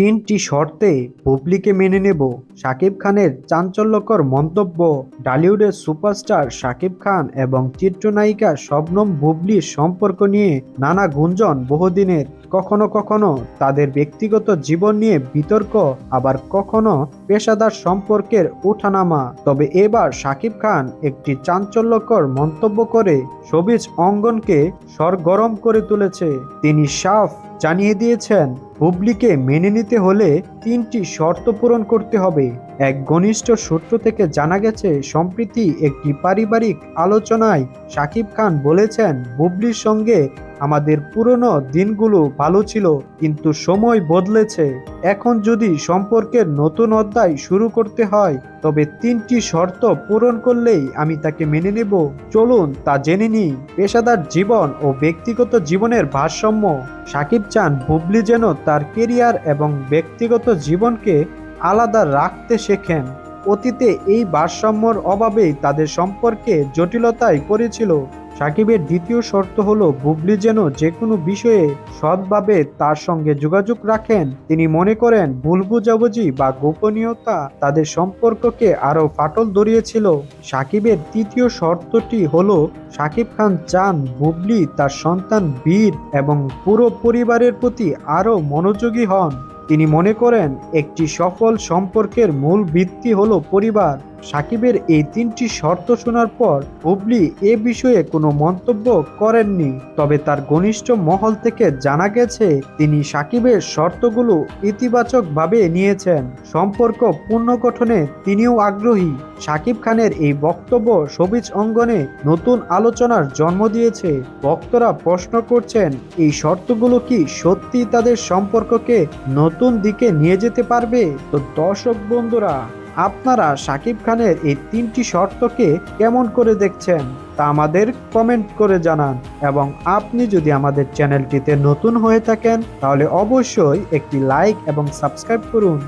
তিনটি শর্তে বুবলিকে মেনে নেব। শাকিব খানের চাঞ্চল্যকর মন্তব্য ডালিউডের সুপারস্টার শাকিব খান এবং চিত্রনায়িকা শবনম বুবলির সম্পর্ক নিয়ে নানা গুঞ্জন বহুদিনের। কখনো কখনো তাদের ব্যক্তিগত জীবন নিয়ে বিতর্ক, আবার কখনো পেশাদার সম্পর্কের ওঠানামা তবে এবার শাকিব খান একটি চাঞ্চল্যকর মন্তব্য করে সবিজ অঙ্গনকে সরগরম করে তুলেছে। তিনি সাফ জানিয়ে দিয়েছেন, হুবলিকে মেনে নিতে হলে তিনটি শর্ত পূরণ করতে হবে। এক ঘনিষ্ঠ সূত্র থেকে জানা গেছে, সম্প্রীতি একটি পারিবারিক আলোচনায় শাকিব খান বলেছেন, হুবলির সঙ্গে আমাদের পুরনো দিনগুলো ভালো ছিল, কিন্তু সময় বদলেছে। এখন যদি সম্পর্কের নতুন অধ্যায় শুরু করতে হয়, তবে তিনটি শর্ত পূরণ করলেই আমি তাকে মেনে নেব। চলুন তা জেনে নিই। পেশাদার জীবন ও ব্যক্তিগত জীবনের ভারসাম্য। সাকিব চান বুবলি যেন তার কেরিয়ার এবং ব্যক্তিগত জীবনকে আলাদা রাখতে শেখেন। অতীতে এই ভারসাম্যর অভাবেই তাদের সম্পর্কে জটিলতায় পড়েছিল। সাকিবের দ্বিতীয় শর্ত হলো, বুবলি যেন যে কোনো বিষয়ে সৎভাবে তার সঙ্গে যোগাযোগ রাখেন। তিনি মনে করেন, ভুল বুঝাবুঝি বা গোপনীয়তা তাদের সম্পর্ককে আরও ফাটল ধরিয়েছিল। সাকিবের তৃতীয় শর্তটি হলো, সাকিব খান চান বুবলি তার সন্তান বীর এবং পুরো পরিবারের প্রতি আরও মনোযোগী হন। তিনি মনে করেন, একটি সফল সম্পর্কের মূল ভিত্তি হলো পরিবার। সাকিবের এই তিনটি শর্ত শোনার পর বুবলি এ বিষয়ে কোনো মন্তব্য করেননি। তবে তার ঘনিষ্ঠ মহল থেকে জানা গেছে, তিনি সাকিবের শর্তগুলো ইতিবাচকভাবে নিয়েছেন। সম্পর্ক পুনর্গঠনে তিনিও আগ্রহী। সাকিব খানের এই বক্তব্য সবিজ অঙ্গনে নতুন আলোচনার জন্ম দিয়েছে। ভক্তরা প্রশ্ন করছেন, এই শর্তগুলো কি সত্যি তাদের সম্পর্ককে নতুন দিকে নিয়ে যেতে পারবে? তো দর্শক বন্ধুরা আপনারা সাকিব খানের এই তিনটি শর্তকে কেমন করে দেখছেন তা আমাদের কমেন্ট করে জানান এবং আপনি যদি আমাদের চ্যানেলটিতে নতুন হয়ে থাকেন তাহলে অবশ্যই একটি লাইক এবং সাবস্ক্রাইব করুন।